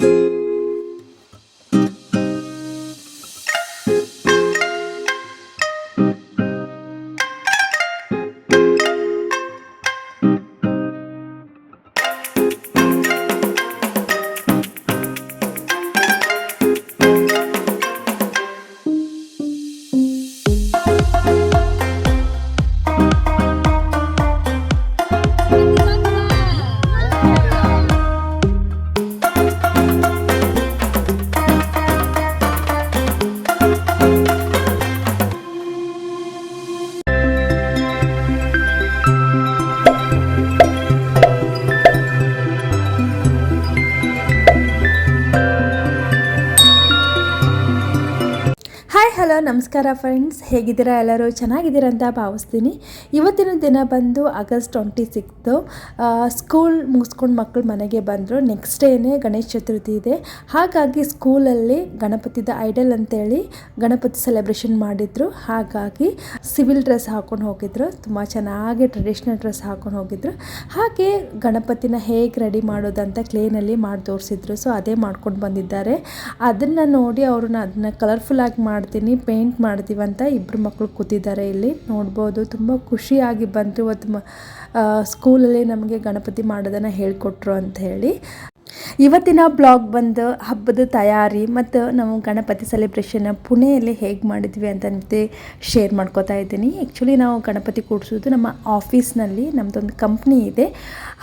Hi hello ನಮಸ್ಕಾರ friends ಹೇಗಿದ್ದೀರಾ ಎಲ್ಲರೂ? ಚೆನ್ನಾಗಿದ್ದೀರಾ ಅಂತ ಭಾವಿಸ್ತೀನಿ. ಇವತ್ತಿನ ದಿನ ಬಂದು ಆಗಸ್ಟ್ ಟ್ವೆಂಟಿ ಸಿಕ್ಸ್ತು ಸ್ಕೂಲ್ ಮುಗಿಸ್ಕೊಂಡು ಮಕ್ಕಳು ಮನೆಗೆ ಬಂದರು. ನೆಕ್ಸ್ಟ್ ಡೇನೇ ಗಣೇಶ ಚತುರ್ಥಿ ಇದೆ. ಹಾಗಾಗಿ ಸ್ಕೂಲಲ್ಲಿ ಗಣಪತಿದ ಐಡಲ್ ಅಂತೇಳಿ ಗಣಪತಿ ಸೆಲೆಬ್ರೇಷನ್ ಮಾಡಿದರು. ಹಾಗಾಗಿ ಸಿವಿಲ್ ಡ್ರೆಸ್ ಹಾಕೊಂಡು ಹೋಗಿದ್ರು. ತುಂಬ ಚೆನ್ನಾಗಿ ಟ್ರೆಡಿಷ್ನಲ್ ಡ್ರೆಸ್ ಹಾಕೊಂಡು ಹೋಗಿದ್ರು. ಹಾಗೆ ಗಣಪತಿನ ಹೇಗೆ ರೆಡಿ ಮಾಡೋದಂತ ಕ್ಲೇನಲ್ಲಿ ಮಾಡಿ ತೋರಿಸಿದ್ರು. ಸೊ ಅದೇ ಮಾಡ್ಕೊಂಡು ಬಂದಿದ್ದಾರೆ. ಅದನ್ನು ನೋಡಿ ಅವ್ರನ್ನ ಅದನ್ನ ಕಲರ್ಫುಲ್ ಆಗಿ ಮಾಡ್ತೀನಿ. ಪೇಂಟ್ ಮಾಡ್ತೀವಂತ ಇಬ್ಬರು ಮಕ್ಕಳು ಕೂತಿದ್ದಾರೆ ಇಲ್ಲಿ. ನೋಡ್ಬೋದು ತುಂಬ ಖುಷಿಯಾಗಿ ಬಂತು. ಇವತ್ತು ಸ್ಕೂಲಲ್ಲಿ ನಮಗೆ ಗಣಪತಿ ಮಾಡೋದನ್ನು ಹೇಳಿಕೊಟ್ರು ಅಂತ ಹೇಳಿ. ಇವತ್ತಿನ ಬ್ಲಾಗ್ ಬಂದು ಹಬ್ಬದ ತಯಾರಿ ಮತ್ತು ನಾವು ಗಣಪತಿ ಸೆಲೆಬ್ರೇಷನ್ ಪುಣೆಯಲ್ಲಿ ಹೇಗೆ ಮಾಡಿದ್ವಿ ಅಂತ ಶೇರ್ ಮಾಡ್ಕೋತಾ ಇದ್ದೀನಿ. ಆ್ಯಕ್ಚುಲಿ ನಾವು ಗಣಪತಿ ಕೂಡಿಸೋದು ನಮ್ಮ ಆಫೀಸ್ನಲ್ಲಿ ನಮ್ಮದೊಂದು ಕಂಪ್ನಿ ಇದೆ.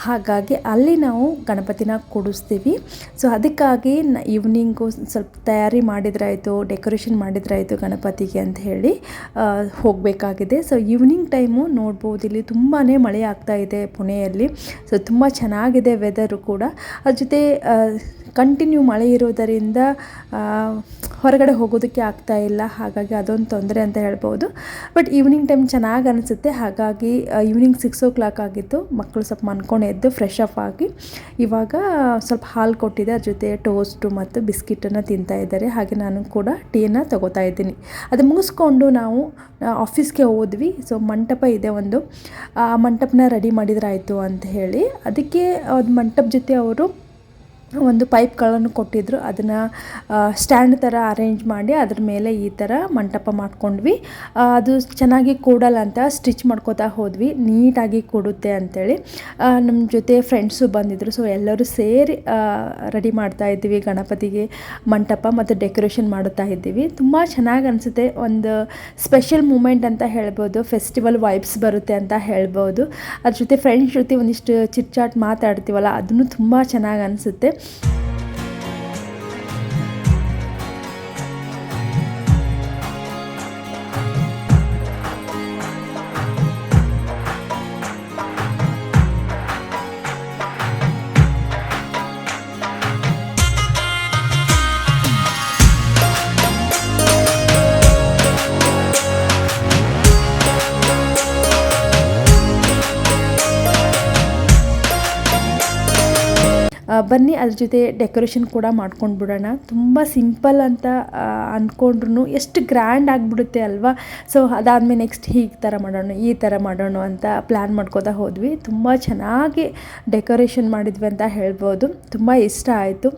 ಹಾಗಾಗಿ ಅಲ್ಲಿ ನಾವು ಗಣಪತಿನ ಕೂಡಿಸ್ತೀವಿ. ಸೊ ಅದಕ್ಕಾಗಿ ನ ಈವ್ನಿಂಗು ಸ್ವಲ್ಪ ತಯಾರಿ ಮಾಡಿದ್ರಾಯಿತು ಡೆಕೋರೇಷನ್ ಮಾಡಿದ್ರಾಯಿತು ಗಣಪತಿಗೆ ಅಂತ ಹೇಳಿ ಹೋಗಬೇಕಾಗಿದೆ. ಸೊ ಈವ್ನಿಂಗ್ ಟೈಮು ನೋಡ್ಬೋದು, ಇಲ್ಲಿ ತುಂಬಾ ಮಳೆ ಆಗ್ತಾ ಇದೆ ಪುಣೆಯಲ್ಲಿ. ಸೊ ತುಂಬ ಚೆನ್ನಾಗಿದೆ ವೆದರು ಕೂಡ. ಅದ್ರ ಜೊತೆ ಕಂಟಿನ್ಯೂ ಮಳೆ ಇರೋದರಿಂದ ಹೊರಗಡೆ ಹೋಗೋದಕ್ಕೆ ಆಗ್ತಾ ಇಲ್ಲ. ಹಾಗಾಗಿ ಅದೊಂದು ತೊಂದರೆ ಅಂತ ಹೇಳ್ಬೋದು. ಬಟ್ ಈವ್ನಿಂಗ್ ಟೈಮ್ ಚೆನ್ನಾಗಿ ಅನಿಸುತ್ತೆ. ಹಾಗಾಗಿ ಈವ್ನಿಂಗ್ ಸಿಕ್ಸ್ ಓ ಕ್ಲಾಕ್ ಆಗಿತ್ತು. ಮಕ್ಕಳು ಸ್ವಲ್ಪ ಮನ್ಕೊಂಡು ಎದ್ದು ಫ್ರೆಶ್ ಅಪ್ ಆಗಿ. ಇವಾಗ ಸ್ವಲ್ಪ ಹಾಲು ಕೊಟ್ಟಿದೆ. ಅದ್ರ ಜೊತೆ ಟೋಸ್ಟು ಮತ್ತು ಬಿಸ್ಕಿಟನ್ನು ತಿಂತಾ ಇದ್ದಾರೆ. ಹಾಗೆ ನಾನು ಕೂಡ ಟೀನ ತಗೋತಾ ಇದ್ದೀನಿ. ಅದು ಮುಗಿಸ್ಕೊಂಡು ನಾವು ಆಫೀಸ್ಗೆ ಹೋದ್ವಿ. ಸೊ ಮಂಟಪ ಇದೆ ಒಂದು. ಆ, ಮಂಟಪನ ರೆಡಿ ಮಾಡಿದ್ರಾಯಿತು ಅಂತ ಹೇಳಿ. ಅದಕ್ಕೆ ಅದು ಮಂಟಪ ಜೊತೆ ಅವರು ಒಂದು ಪೈಪ್ಗಳನ್ನು ಕೊಟ್ಟಿದ್ದರು ಅದನ್ನು ಸ್ಟ್ಯಾಂಡ್ ಥರ ಅರೇಂಜ್ ಮಾಡಿ ಅದ್ರ ಮೇಲೆ ಈ ಥರ ಮಂಟಪ ಮಾಡ್ಕೊಂಡ್ವಿ. ಅದು ಚೆನ್ನಾಗಿ ಕೂಡಲ್ಲ ಅಂತ ಸ್ಟಿಚ್ ಮಾಡ್ಕೋತಾ ಹೋದ್ವಿ. ನೀಟಾಗಿ ಕೂಡುತ್ತೆ ಅಂಥೇಳಿ ನಮ್ಮ ಜೊತೆ ಫ್ರೆಂಡ್ಸು ಬಂದಿದ್ದರು ಸೊ, ಎಲ್ಲರೂ ಸೇರಿ ರೆಡಿ ಮಾಡ್ತಾ ಇದ್ದೀವಿ ಗಣಪತಿಗೆ ಮಂಟಪ ಮತ್ತು ಡೆಕೋರೇಷನ್ ಮಾಡುತ್ತಾ ಇದ್ದೀವಿ. ತುಂಬ ಚೆನ್ನಾಗಿ ಅನಿಸುತ್ತೆ. ಒಂದು ಸ್ಪೆಷಲ್ ಮೂಮೆಂಟ್ ಅಂತ ಹೇಳ್ಬೋದು. ಫೆಸ್ಟಿವಲ್ ವೈಬ್ಸ್ ಬರುತ್ತೆ ಅಂತ ಹೇಳ್ಬೋದು. ಅದ್ರ ಜೊತೆ ಫ್ರೆಂಡ್ಸ್ ಜೊತೆ ಒಂದಿಷ್ಟು ಚಿಟ್ ಚಾಟ್ ಮಾತಾಡ್ತೀವಲ್ಲ, ಅದನ್ನು ತುಂಬ ಚೆನ್ನಾಗಿ ಅನಿಸುತ್ತೆ. Yeah. ಬನ್ನಿ ಅದ್ರ ಜೊತೆ ಡೆಕೋರೇಷನ್ ಕೂಡ ಮಾಡ್ಕೊಂಡು ಬಿಡೋಣ. ತುಂಬ ಸಿಂಪಲ್ ಅಂತ ಅಂದ್ಕೊಂಡ್ರು ಎಷ್ಟು ಗ್ರ್ಯಾಂಡ್ ಆಗಿಬಿಡುತ್ತೆ ಅಲ್ವಾ? ಸೊ ಅದಾದಮೇಲೆ ನೆಕ್ಸ್ಟ್ ಹೀಗೆ ಥರ ಮಾಡೋಣ, ಈ ಥರ ಮಾಡೋಣ ಅಂತ ಪ್ಲ್ಯಾನ್ ಮಾಡ್ಕೋತಾ ಹೋದ್ವಿ. ತುಂಬ ಚೆನ್ನಾಗಿ ಡೆಕೋರೇಷನ್ ಮಾಡಿದ್ವಿ ಅಂತ ಹೇಳ್ಬೋದು. ತುಂಬ ಇಷ್ಟ ಆಯಿತು.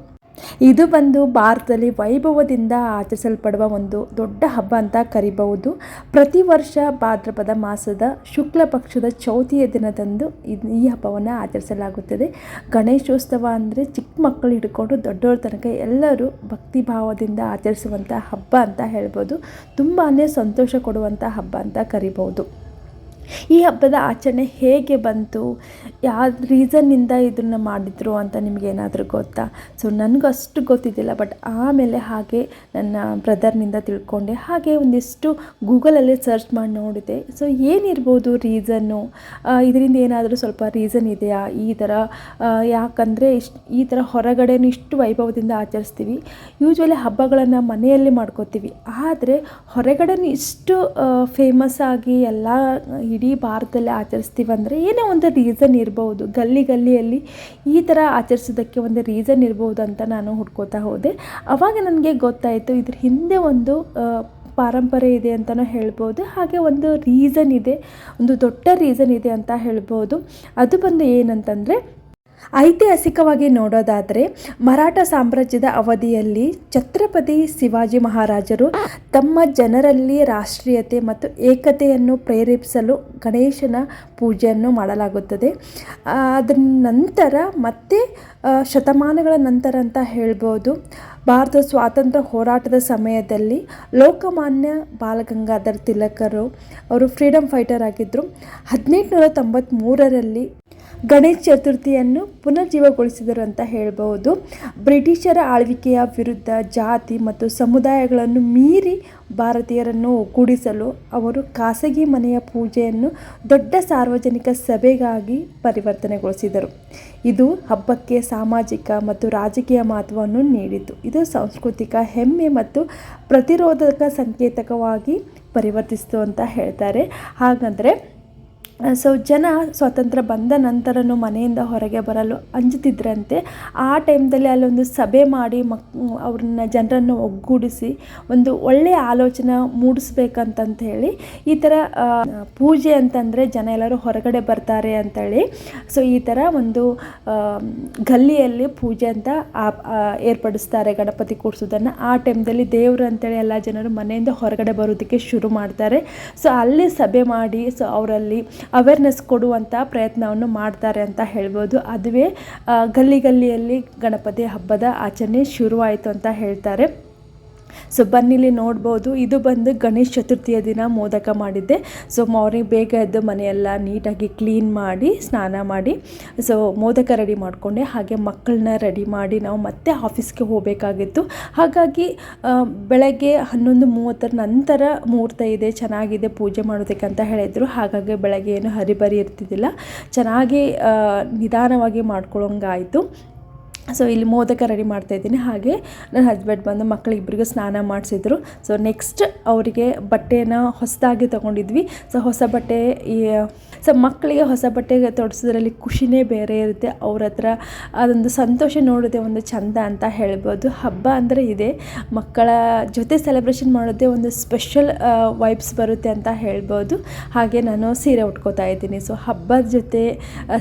ಇದು ಬಂದು ಭಾರತದಲ್ಲಿ ವೈಭವದಿಂದ ಆಚರಿಸಲ್ಪಡುವ ಒಂದು ದೊಡ್ಡ ಹಬ್ಬ ಅಂತ ಕರಿಬಹುದು. ಪ್ರತಿ ವರ್ಷ ಭಾದ್ರಪದ ಮಾಸದ ಶುಕ್ಲ ಪಕ್ಷದ ಚೌತಿಯ ದಿನದಂದು ಈ ಹಬ್ಬವನ್ನು ಆಚರಿಸಲಾಗುತ್ತದೆ. ಗಣೇಶೋತ್ಸವ ಅಂದರೆ ಚಿಕ್ಕ ಮಕ್ಕಳು ಹಿಡ್ಕೊಂಡು ದೊಡ್ಡವ್ರ ತನಕ ಎಲ್ಲರೂ ಭಕ್ತಿ ಭಾವದಿಂದ ಆಚರಿಸುವಂಥ ಹಬ್ಬ ಅಂತ ಹೇಳ್ಬೋದು. ತುಂಬಾ ಸಂತೋಷ ಕೊಡುವಂಥ ಹಬ್ಬ ಅಂತ ಕರಿಬಹುದು. ಈ ಹಬ್ಬದ ಆಚರಣೆ ಹೇಗೆ ಬಂತು? ಯಾವ ರೀಸನ್ನಿಂದ ಇದನ್ನು ಮಾಡಿದ್ರು ಅಂತ ನಿಮಗೇನಾದರೂ ಗೊತ್ತಾ? ಸೊ ನನಗೂ ಅಷ್ಟು ಗೊತ್ತಿದ್ದಿಲ್ಲ ಬಟ್ ಆಮೇಲೆ ಹಾಗೆ ನನ್ನ ಬ್ರದರ್ನಿಂದ ತಿಳ್ಕೊಂಡೆ. ಹಾಗೆ ಒಂದಿಷ್ಟು ಗೂಗಲಲ್ಲೇ ಸರ್ಚ್ ಮಾಡಿ ನೋಡಿದೆ. ಸೊ ಏನಿರ್ಬೋದು ರೀಸನ್ನು ಇದರಿಂದ ಏನಾದರೂ ಸ್ವಲ್ಪ ರೀಸನ್ ಇದೆಯಾ? ಈ ಥರ ಯಾಕಂದರೆ ಇಷ್ಟು, ಈ ಥರ ಹೊರಗಡೆನೂ ಇಷ್ಟು ವೈಭವದಿಂದ ಆಚರಿಸ್ತೀವಿ. ಯೂಶ್ವಲಿ ಹಬ್ಬಗಳನ್ನು ಮನೆಯಲ್ಲಿ ಮಾಡ್ಕೋತೀವಿ. ಆದರೆ ಹೊರಗಡೆನೂ ಇಷ್ಟು ಫೇಮಸ್ ಆಗಿ ಎಲ್ಲ ಇಡೀ ಭಾರತದಲ್ಲಿ ಆಚರಿಸ್ತೀವಿ ಅಂದರೆ ಏನೋ ಒಂದು ರೀಸನ್ ಇರಬಹುದು ಗಲ್ಲಿ ಗಲ್ಲಿಯಲ್ಲಿ ಈ ಥರ ಆಚರಿಸೋದಕ್ಕೆ ಒಂದು ರೀಸನ್ ಇರಬಹುದು ಅಂತ ನಾನು ಹುಡ್ಕೋತಾ ಹೋದೆ. ಆವಾಗ ನನಗೆ ಗೊತ್ತಾಯಿತು, ಇದ್ರ ಹಿಂದೆ ಒಂದು ಪಾರಂಪರೆ ಇದೆ ಅಂತಲೂ ಹೇಳ್ಬೋದು. ಹಾಗೆ ಒಂದು ರೀಸನ್ ಇದೆ, ಒಂದು ದೊಡ್ಡ ರೀಸನ್ ಇದೆ ಅಂತ ಹೇಳ್ಬೋದು. ಅದು ಬಂದು ಏನಂತಂದರೆ ಐತಿಹಾಸಿಕವಾಗಿ ನೋಡೋದಾದರೆ ಮರಾಠ ಸಾಮ್ರಾಜ್ಯದ ಅವಧಿಯಲ್ಲಿ ಛತ್ರಪತಿ ಶಿವಾಜಿ ಮಹಾರಾಜರು ತಮ್ಮ ಜನರಲ್ಲಿ ರಾಷ್ಟ್ರೀಯತೆ ಮತ್ತು ಏಕತೆಯನ್ನು ಪ್ರೇರೇಪಿಸಲು ಗಣೇಶನ ಪೂಜೆಯನ್ನು ಮಾಡಲಾಗುತ್ತದೆ. ಅದರ ನಂತರ ಮತ್ತೆ ಶತಮಾನಗಳ ನಂತರ ಅಂತ ಹೇಳ್ಬೋದು ಭಾರತ ಸ್ವಾತಂತ್ರ್ಯ ಹೋರಾಟದ ಸಮಯದಲ್ಲಿ ಲೋಕಮಾನ್ಯ ಬಾಲಗಂಗಾಧರ್ ತಿಲಕರು ಅವರು ಫ್ರೀಡಮ್ ಫೈಟರ್ ಆಗಿದ್ದರು ಹದಿನೆಂಟುನೂರ ತೊಂಬತ್ತ್ಮೂರರಲ್ಲಿ ಗಣೇಶ ಚತುರ್ಥಿಯನ್ನು ಪುನರ್ಜೀವಗೊಳಿಸಿದರು ಅಂತ ಹೇಳಬಹುದು. ಬ್ರಿಟಿಷರ ಆಳ್ವಿಕೆಯ ವಿರುದ್ಧ ಜಾತಿ ಮತ್ತು ಸಮುದಾಯಗಳನ್ನು ಮೀರಿ ಭಾರತೀಯರನ್ನು ಒಗ್ಗೂಡಿಸಲು ಅವರು ಖಾಸಗಿ ಮನೆಯ ಪೂಜೆಯನ್ನು ದೊಡ್ಡ ಸಾರ್ವಜನಿಕ ಸಭೆಗಾಗಿ ಪರಿವರ್ತನೆಗೊಳಿಸಿದರು. ಇದು ಹಬ್ಬಕ್ಕೆ ಸಾಮಾಜಿಕ ಮತ್ತು ರಾಜಕೀಯ ಮಹತ್ವವನ್ನು ನೀಡಿತು. ಇದು ಸಾಂಸ್ಕೃತಿಕ ಹೆಮ್ಮೆ ಮತ್ತು ಪ್ರತಿರೋಧಕ ಸಂಕೇತಕವಾಗಿ ಪರಿವರ್ತಿಸಿತು ಅಂತ ಹೇಳ್ತಾರೆ. ಹಾಗಂದರೆ ಸೊ ಜನ ಸ್ವಾತಂತ್ರ್ಯ ಬಂದ ನಂತರನೂ ಮನೆಯಿಂದ ಹೊರಗೆ ಬರಲು ಅಂಜುತ್ತಿದ್ದರಂತೆ ಆ ಟೈಮ್ದಲ್ಲಿ ಅಲ್ಲೊಂದು ಸಭೆ ಮಾಡಿ ಮಕ್, ಅವ್ರನ್ನ ಜನರನ್ನು ಒಗ್ಗೂಡಿಸಿ ಒಂದು ಒಳ್ಳೆಯ ಆಲೋಚನೆ ಮೂಡಿಸ್ಬೇಕಂತಂತ ಹೇಳಿ ಈ ಥರ ಪೂಜೆ ಅಂತಂದರೆ ಜನ ಎಲ್ಲರೂ ಹೊರಗಡೆ ಬರ್ತಾರೆ ಅಂತೇಳಿ. ಸೊ ಈ ಥರ ಒಂದು ಗಲ್ಲಿಯಲ್ಲಿ ಪೂಜೆ ಅಂತ ಏರ್ಪಡಿಸ್ತಾರೆ ಗಣಪತಿ ಕೂರಿಸೋದನ್ನು ಆ ಟೈಮ್ದಲ್ಲಿ ದೇವರು ಅಂತೇಳಿ ಎಲ್ಲ ಜನರು ಮನೆಯಿಂದ ಹೊರಗಡೆ ಬರೋದಕ್ಕೆ ಶುರು ಮಾಡ್ತಾರೆ. ಸೊ ಅಲ್ಲಿ ಸಭೆ ಮಾಡಿ ಸೊ ಅವರಲ್ಲಿ ಅವೇರ್ನೆಸ್ ಕೊಡುವಂಥ ಪ್ರಯತ್ನವನ್ನು ಮಾಡ್ತಾರೆ ಅಂತ ಹೇಳ್ಬೋದು. ಅದುವೇ ಗಲ್ಲಿ ಗಲ್ಲಿಯಲ್ಲಿ ಗಣಪತಿ ಹಬ್ಬದ ಆಚರಣೆ ಶುರುವಾಯಿತು ಅಂತ ಹೇಳ್ತಾರೆ. ಸೊ ಬನ್ನಿಲಿ ನೋಡ್ಬೋದು. ಇದು ಬಂದು ಗಣೇಶ ಚತುರ್ಥಿಯ ದಿನ ಮೋದಕ ಮಾಡಿದ್ದೆ. ಸೊ ಮಾರ್ನಿಂಗ್ ಬೇಗ ಎದ್ದು ಮನೆಯೆಲ್ಲ ನೀಟಾಗಿ ಕ್ಲೀನ್ ಮಾಡಿ, ಸ್ನಾನ ಮಾಡಿ ಸೊ ಮೋದಕ ರೆಡಿ ಮಾಡಿಕೊಂಡೆ. ಹಾಗೆ ಮಕ್ಕಳನ್ನ ರೆಡಿ ಮಾಡಿ ನಾವು ಮತ್ತೆ ಆಫೀಸ್ಗೆ ಹೋಗಬೇಕಾಗಿತ್ತು. ಹಾಗಾಗಿ ಬೆಳಗ್ಗೆ ಹನ್ನೊಂದು ಮೂವತ್ತರ ನಂತರ ಮುಹೂರ್ತ ಇದೆ, ಚೆನ್ನಾಗಿದೆ ಪೂಜೆ ಮಾಡೋದಕ್ಕೆ ಅಂತ ಹೇಳಿದರು. ಹಾಗಾಗಿ ಬೆಳಗ್ಗೆ ಏನು ಹರಿಬರಿ ಇರ್ತಿದ್ದಿಲ್ಲ. ಚೆನ್ನಾಗಿ ನಿಧಾನವಾಗಿ ಮಾಡ್ಕೊಳ್ಳೋಂಗಾಯಿತು ಸೊ ಇಲ್ಲಿ ಮೋದಕ ರೆಡಿ ಮಾಡ್ತಾ ಇದ್ದೀನಿ. ಹಾಗೆ ನನ್ನ ಹಸ್ಬೆಂಡ್ ಬಂದು ಮಕ್ಕಳಿಬ್ಬರಿಗೂ ಸ್ನಾನ ಮಾಡಿಸಿದ್ರು. ಸೊ ನೆಕ್ಸ್ಟ್ ಅವರಿಗೆ ಬಟ್ಟೆನ ಹೊಸದಾಗಿ ತೊಗೊಂಡಿದ್ವಿ. ಸೊ ಹೊಸ ಬಟ್ಟೆ ಈ ಸೊ ಮಕ್ಕಳಿಗೆ ಹೊಸ ಬಟ್ಟೆ ತೊಡಿಸೋದ್ರಲ್ಲಿ ಖುಷಿನೇ ಬೇರೆ ಇರುತ್ತೆ. ಅವ್ರ ಹತ್ರ ಅದೊಂದು ಸಂತೋಷ ನೋಡೋದೇ ಒಂದು ಚಂದ ಅಂತ ಹೇಳ್ಬೋದು. ಹಬ್ಬ ಅಂದರೆ ಇದೆ. ಮಕ್ಕಳ ಜೊತೆ ಸೆಲೆಬ್ರೇಷನ್ ಮಾಡೋದೇ ಒಂದು ಸ್ಪೆಷಲ್ ವೈಬ್ಸ್ ಬರುತ್ತೆ ಅಂತ ಹೇಳ್ಬೋದು. ಹಾಗೆ ನಾನು ಸೀರೆ ಉಟ್ಕೋತಾ ಇದ್ದೀನಿ. ಸೊ ಹಬ್ಬದ ಜೊತೆ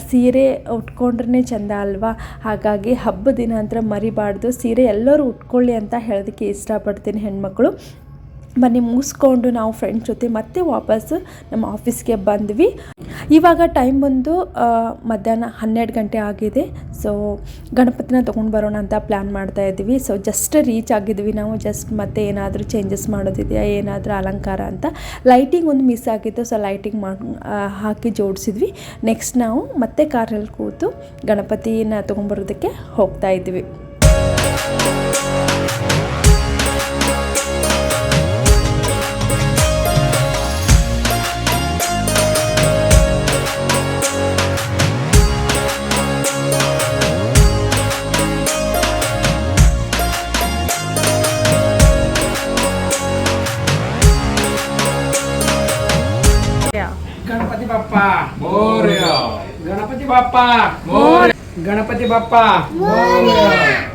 ಸೀರೆ ಉಟ್ಕೊಂಡ್ರೆ ಚಂದ ಅಲ್ವಾ? ಹಾಗಾಗಿ ಹಬ್ಬದ ದಿನ ಅಂತ ಮರಿಬಾರ್ದು. ಸೀರೆ ಎಲ್ಲರೂ ಉಟ್ಕೊಳ್ಳಿ ಅಂತ ಹೇಳೋದಕ್ಕೆ ಇಷ್ಟಪಡ್ತೀನಿ ಹೆಣ್ಮಕ್ಳು. ಬನ್ನಿ, ಮುಗಿಸ್ಕೊಂಡು ನಾವು ಫ್ರೆಂಡ್ಸ್ ಜೊತೆ ಮತ್ತೆ ವಾಪಸ್ಸು ನಮ್ಮ ಆಫೀಸ್ಗೆ ಬಂದ್ವಿ. ಇವಾಗ ಟೈಮ್ ಬಂದು ಮಧ್ಯಾಹ್ನ ಹನ್ನೆರಡು ಗಂಟೆ ಆಗಿದೆ. ಸೊ ಗಣಪತಿನ ತೊಗೊಂಡು ಬರೋಣ ಅಂತ ಪ್ಲ್ಯಾನ್ ಮಾಡ್ತಾ ಇದ್ದೀವಿ. ಸೊ ಜಸ್ಟ್ ರೀಚ್ ಆಗಿದ್ವಿ ನಾವು. ಜಸ್ಟ್ ಮತ್ತೆ ಏನಾದರೂ ಚೇಂಜಸ್ ಮಾಡೋದಿದೆಯಾ, ಏನಾದರೂ ಅಲಂಕಾರ ಅಂತ. ಲೈಟಿಂಗ್ ಒಂದು ಮಿಸ್ ಆಗಿತ್ತು. ಸೊ ಲೈಟಿಂಗ್ ಮಾಡಿ ಹಾಕಿ ಜೋಡಿಸಿದ್ವಿ. ನೆಕ್ಸ್ಟ್ ನಾವು ಮತ್ತೆ ಕಾರಲ್ಲಿ ಕೂತು ಗಣಪತಿನ ತೊಗೊಂಬರೋದಕ್ಕೆ ಹೋಗ್ತಾ ಇದ್ವಿ બાપા. ગણપતિ બાપા. મોરિયા.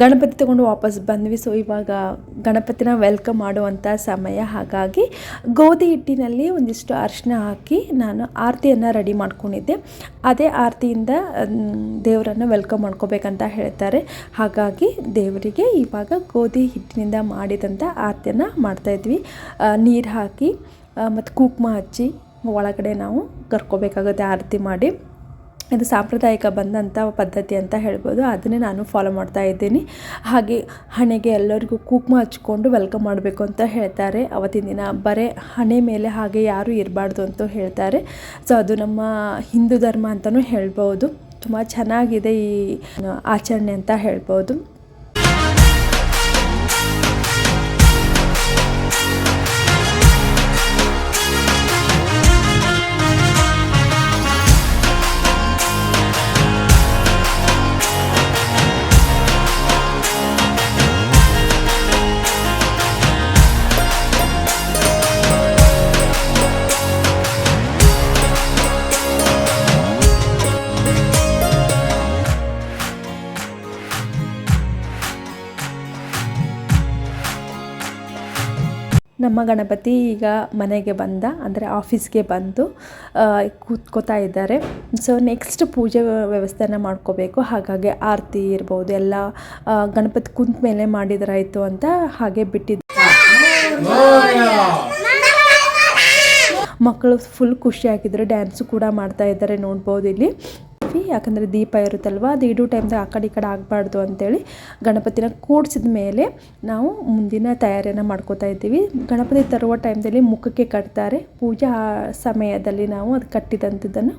ಗಣಪತಿ ತಗೊಂಡು ವಾಪಸ್ ಬಂದ್ವಿ. ಸೊ ಇವಾಗ ಗಣಪತಿನ ವೆಲ್ಕಮ್ ಮಾಡುವಂಥ ಸಮಯ. ಹಾಗಾಗಿ ಗೋಧಿ ಹಿಟ್ಟಿನಲ್ಲಿ ಒಂದಿಷ್ಟು ಅರಿಶಿನ ಹಾಕಿ ನಾನು ಆರತಿಯನ್ನು ರೆಡಿ ಮಾಡ್ಕೊಂಡಿದ್ದೆ. ಅದೇ ಆರತಿಯಿಂದ ದೇವರನ್ನು ವೆಲ್ಕಮ್ ಮಾಡ್ಕೋಬೇಕಂತ ಹೇಳ್ತಾರೆ. ಹಾಗಾಗಿ ದೇವರಿಗೆ ಇವಾಗ ಗೋಧಿ ಹಿಟ್ಟಿನಿಂದ ಮಾಡಿದಂಥ ಆರತಿಯನ್ನು ಮಾಡ್ತಾಯಿದ್ವಿ ನೀರು ಹಾಕಿ ಮತ್ತು ಕುಂಕುಮ ಹಚ್ಚಿ ಒಳಗಡೆ ನಾವು ಕರ್ಕೋಬೇಕಾಗುತ್ತೆ ಆರತಿ ಮಾಡಿ. ಇದು ಸಾಂಪ್ರದಾಯಿಕ ಬಂದಂಥ ಪದ್ಧತಿ ಅಂತ ಹೇಳ್ಬೋದು. ಅದನ್ನೇ ನಾನು ಫಾಲೋ ಮಾಡ್ತಾ ಇದ್ದೀನಿ. ಹಾಗೆ ಹಣೆಗೆ ಎಲ್ಲರಿಗೂ ಕುಂಕುಮ ಹಚ್ಕೊಂಡು ವೆಲ್ಕಮ್ ಮಾಡಬೇಕು ಅಂತ ಹೇಳ್ತಾರೆ. ಅವತ್ತಿನ ದಿನ ಬರೀ ಹಣೆ ಮೇಲೆ ಹಾಗೆ ಯಾರೂ ಇರಬಾರ್ದು ಅಂತ ಹೇಳ್ತಾರೆ. ಸೊ ಅದು ನಮ್ಮ ಹಿಂದೂ ಧರ್ಮ ಅಂತಲೂ ಹೇಳ್ಬೋದು. ತುಂಬ ಚೆನ್ನಾಗಿದೆ ಈ ಆಚರಣೆ ಅಂತ ಹೇಳ್ಬೋದು. ನಮ್ಮ ಗಣಪತಿ ಈಗ ಮನೆಗೆ ಬಂದ, ಅಂದರೆ ಆಫೀಸ್ಗೆ ಬಂದು ಕೂತ್ಕೋತಾ ಇದ್ದಾರೆ. ಸೊ ನೆಕ್ಸ್ಟ್ ಪೂಜೆ ವ್ಯವಸ್ಥೆನ ಮಾಡ್ಕೋಬೇಕು. ಹಾಗಾಗಿ ಆರತಿ ಇರ್ಬೋದು, ಎಲ್ಲ ಗಣಪತಿ ಕುಂತ ಮೇಲೆ ಮಾಡಿದ್ರಾಯಿತು ಅಂತ ಹಾಗೆ ಬಿಟ್ಟಿದ್ದು ಮಕ್ಕಳು ಫುಲ್ ಖುಷಿಯಾಗಿದ್ದರು ಡ್ಯಾನ್ಸು ಕೂಡ ಮಾಡ್ತಾ ಇದ್ದಾರೆ ನೋಡ್ಬೋದು ಇಲ್ಲಿ. ಯಾಕಂದರೆ ದೀಪ ಇರುತ್ತಲ್ವ, ಅದು ಇಡೋ ಟೈಮ್ದಾಗ ಆ ಕಡೆ ಈ ಕಡೆ ಆಗಬಾರ್ದು ಅಂತೇಳಿ ಗಣಪತಿನ ಕೂಡಿಸಿದ ಮೇಲೆ ನಾವು ಮುಂದಿನ ತಯಾರಿಯನ್ನು ಮಾಡ್ಕೋತಾ ಇದ್ದೀವಿ. ಗಣಪತಿ ತರುವ ಟೈಮ್ದಲ್ಲಿ ಮುಖಕ್ಕೆ ಕಟ್ತಾರೆ. ಪೂಜಾ ಸಮಯದಲ್ಲಿ ನಾವು ಅದು ಕಟ್ಟಿದಂಥದ್ದನ್ನು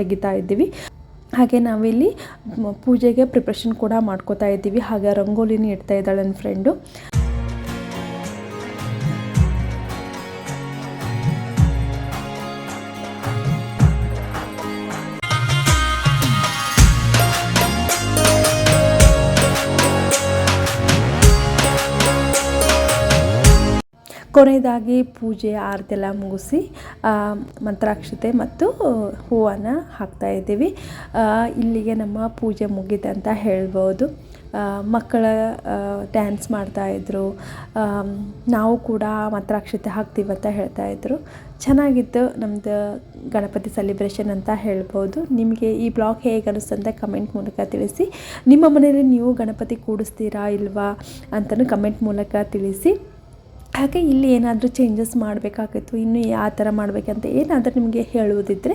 ತೆಗಿತಾ ಇದ್ದೀವಿ. ಹಾಗೆ ನಾವಿಲ್ಲಿ ಪೂಜೆಗೆ ಪ್ರಿಪ್ರೇಷನ್ ಕೂಡ ಮಾಡ್ಕೋತಾ ಇದ್ದೀವಿ. ಹಾಗೆ ರಂಗೋಲಿನ ಇಡ್ತಾ ಇದ್ದಾಳೆ ನನ್ನ ಫ್ರೆಂಡು ಕೊನೆಯದಾಗಿ ಪೂಜೆ ಆರತೆಲ್ಲ ಮುಗಿಸಿ ಮಂತ್ರಾಕ್ಷತೆ ಮತ್ತು ಹೂವನ್ನು ಹಾಕ್ತಾ ಇದ್ದೀವಿ. ಇಲ್ಲಿಗೆ ನಮ್ಮ ಪೂಜೆ ಮುಗಿದೆ ಅಂತ ಹೇಳ್ಬೋದು. ಮಕ್ಕಳ ಡ್ಯಾನ್ಸ್ ಮಾಡ್ತಾಯಿದ್ರು ನಾವು ಕೂಡ ಮಂತ್ರಾಕ್ಷತೆ ಹಾಕ್ತೀವಂತ ಅಂತ ಹೇಳ್ತಾ ಇದ್ರು. ಚೆನ್ನಾಗಿತ್ತು ನಮ್ಮದು ಗಣಪತಿ ಸೆಲಿಬ್ರೇಷನ್ ಅಂತ ಹೇಳ್ಬೋದು. ನಿಮಗೆ ಈ ಬ್ಲಾಗ್ ಹೇಗೆ ಅನಿಸ್ತು ಅಂತ ಕಮೆಂಟ್ ಮೂಲಕ ತಿಳಿಸಿ. ನಿಮ್ಮ ಮನೆಯಲ್ಲಿ ನೀವು ಗಣಪತಿ ಕೂಡಿಸ್ತೀರಾ, ಇಲ್ವಾ ಅಂತಲೂ ಕಮೆಂಟ್ ಮೂಲಕ ತಿಳಿಸಿ. ಹಾಗೆ ಇಲ್ಲಿ ಏನಾದರೂ ಚೇಂಜಸ್ ಮಾಡಬೇಕಾಗಿತ್ತು, ಇನ್ನು ಯಾವ ಥರ ಮಾಡಬೇಕಂತ ಏನಾದರೂ ನಿಮಗೆ ಹೇಳುವುದಿದ್ದರೆ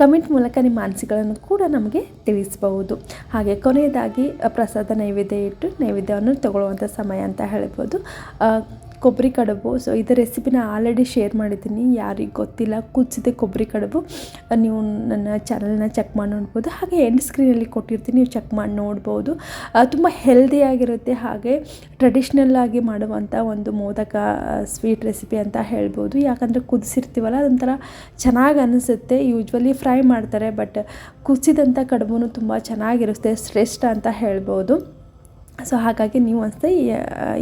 ಕಮೆಂಟ್ ಮೂಲಕ ನಿಮ್ಮ ಅನಿಸಿಕೆಗಳನ್ನು ಕೂಡ ನಮಗೆ ತಿಳಿಸಬಹುದು. ಹಾಗೆ ಕೊನೆಯದಾಗಿ ಪ್ರಸಾದ ನೈವೇದ್ಯ ಇಟ್ಟು ನೈವೇದ್ಯವನ್ನು ತಗೊಳ್ಳುವಂಥ ಸಮಯ ಅಂತ ಹೇಳ್ಬೋದು. ಕೊಬ್ಬರಿ ಕಡುಬು. ಸೊ ಇದು ರೆಸಿಪಿನ ಆಲ್ರೆಡಿ ಶೇರ್ ಮಾಡಿದ್ದೀನಿ. ಯಾರಿಗೆ ಗೊತ್ತಿಲ್ಲ ಕುದಿಸಿದೆ ಕೊಬ್ಬರಿ ಕಡುಬು. ನೀವು ನನ್ನ ಚಾನಲ್ನ ಚೆಕ್ ಮಾಡಿ ನೋಡ್ಬೋದು. ಹಾಗೆ ಎಂಡ್ ಸ್ಕ್ರೀನಲ್ಲಿ ಕೊಟ್ಟಿರ್ತೀನಿ, ನೀವು ಚೆಕ್ ಮಾಡಿ ನೋಡ್ಬೋದು. ತುಂಬ ಹೆಲ್ದಿಯಾಗಿರುತ್ತೆ ಹಾಗೆ ಟ್ರೆಡಿಷ್ನಲ್ ಆಗಿ ಮಾಡುವಂಥ ಒಂದು ಮೋದಕ ಸ್ವೀಟ್ ರೆಸಿಪಿ ಅಂತ ಹೇಳ್ಬೋದು. ಯಾಕಂದರೆ ಕುದಿಸಿರ್ತೀವಲ್ಲ, ಅದೊಂಥರ ಚೆನ್ನಾಗಿ ಅನಿಸುತ್ತೆ. ಯೂಶ್ವಲಿ ಫ್ರೈ ಮಾಡ್ತಾರೆ ಬಟ್ ಕುದಿಸಿದಂಥ ಕಡುಬು ತುಂಬ ಚೆನ್ನಾಗಿರುತ್ತೆ, ಶ್ರೇಷ್ಠ ಅಂತ ಹೇಳ್ಬೋದು. ಸೊ ಹಾಗಾಗಿ ನೀವು ಅಷ್ಟೇ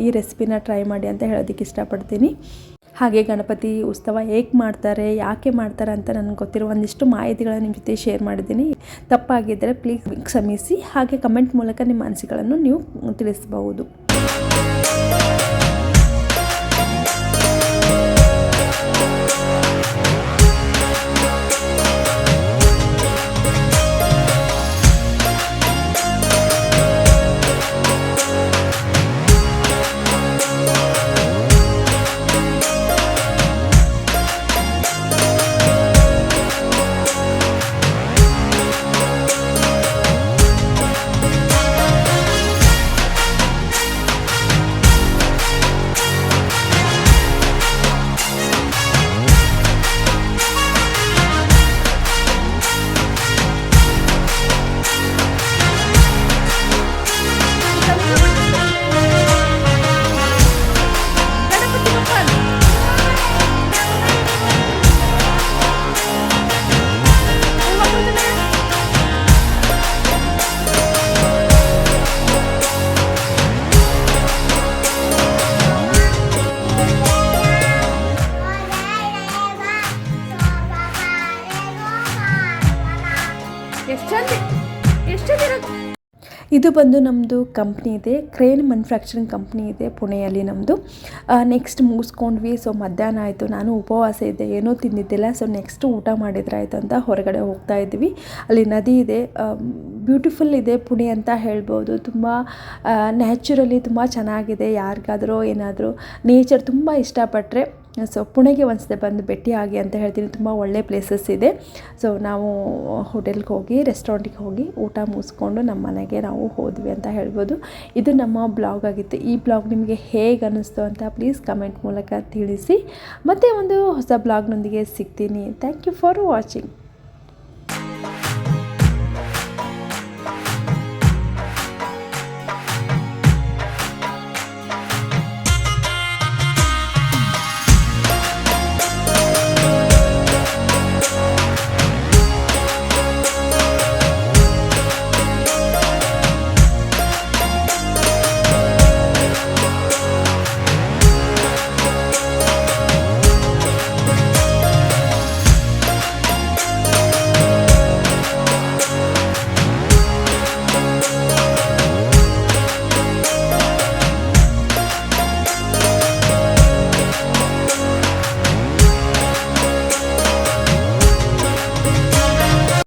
ಈ ರೆಸಿಪಿನ ಟ್ರೈ ಮಾಡಿ ಅಂತ ಹೇಳೋದಕ್ಕೆ ಇಷ್ಟಪಡ್ತೀನಿ. ಹಾಗೆ ಗಣಪತಿ ಉತ್ಸವ ಹೇಗೆ ಮಾಡ್ತಾರೆ, ಯಾಕೆ ಮಾಡ್ತಾರೆ ಅಂತ ನನಗೆ ಗೊತ್ತಿರೋ ಒಂದಿಷ್ಟು ಮಾಹಿತಿಗಳನ್ನ ನಿಮ್ಮ ಜೊತೆ ಶೇರ್ ಮಾಡಿದ್ದೀನಿ. ತಪ್ಪಾಗಿದ್ದರೆ ಪ್ಲೀಸ್ ಕ್ಷಮಿಸಿ ಹಾಗೆ ಕಮೆಂಟ್ ಮೂಲಕ ನಿಮ್ಮ ಅನಿಸಿಕೆಗಳನ್ನು ನೀವು ತಿಳಿಸಬಹುದು. ಇದು ಬಂದು ನಮ್ಮದು ಕಂಪ್ನಿ ಇದೆ. ಕ್ರೇನ್ ಮ್ಯಾನುಫ್ಯಾಕ್ಚರಿಂಗ್ ಕಂಪ್ನಿ ಇದೆ ಪುಣೆಯಲ್ಲಿ ನಮ್ಮದು ನೆಕ್ಸ್ಟ್ ಮುಗಿಸ್ಕೊಂಡ್ವಿ. ಸೊ ಮಧ್ಯಾಹ್ನ ಆಯಿತು. ನಾನು ಉಪವಾಸ ಇದ್ದೆ. ಏನೂ ತಿಂದಿದ್ದಿಲ್ಲ. ಸೊ ನೆಕ್ಸ್ಟ್ ಊಟ ಮಾಡಿದ್ರಾಯ್ತು ಅಂತ ಹೊರಗಡೆ ಹೋಗ್ತಾ ಇದ್ವಿ. ಅಲ್ಲಿ ನದಿ ಇದೆ. ಬ್ಯೂಟಿಫುಲ್ ಇದೆ ಪುಣೆ ಅಂತ ಹೇಳ್ಬೋದು. ತುಂಬ ನ್ಯಾಚುರಲಿ ತುಂಬ ಚೆನ್ನಾಗಿದೆ. ಯಾರಿಗಾದರೂ ಏನಾದರೂ ನೇಚರ್ ತುಂಬ ಇಷ್ಟಪಟ್ಟರೆ ಸೊ ಪುಣೆಗೆ ಒಂದ್ಸತಿ ಬಂದು ಭೇಟಿಯಾಗಿ ಅಂತ ಹೇಳ್ತೀನಿ, ತುಂಬ ಒಳ್ಳೆ ಪ್ಲೇಸಸ್ ಇದೆ. ಸೊ ನಾವು ಹೋಟೆಲ್ಗೆ ಹೋಗಿ ರೆಸ್ಟೋರೆಂಟಿಗೆ ಹೋಗಿ ಊಟ ಮುಗಿಸ್ಕೊಂಡು ನಮ್ಮ ಮನೆಗೆ ನಾವು ಹೋದ್ವಿ ಅಂತ ಹೇಳ್ಬೋದು. ಇದು ನಮ್ಮ ಬ್ಲಾಗ್ ಆಗಿತ್ತು. ಈ ಬ್ಲಾಗ್ ನಿಮಗೆ ಹೇಗೆ ಅನ್ನಿಸ್ತು ಅಂತ ಪ್ಲೀಸ್ ಕಮೆಂಟ್ ಮೂಲಕ ತಿಳಿಸಿ. ಮತ್ತೆ ಒಂದು ಹೊಸ ಬ್ಲಾಗ್ನೊಂದಿಗೆ ಸಿಗ್ತೀನಿ. Thank you for watching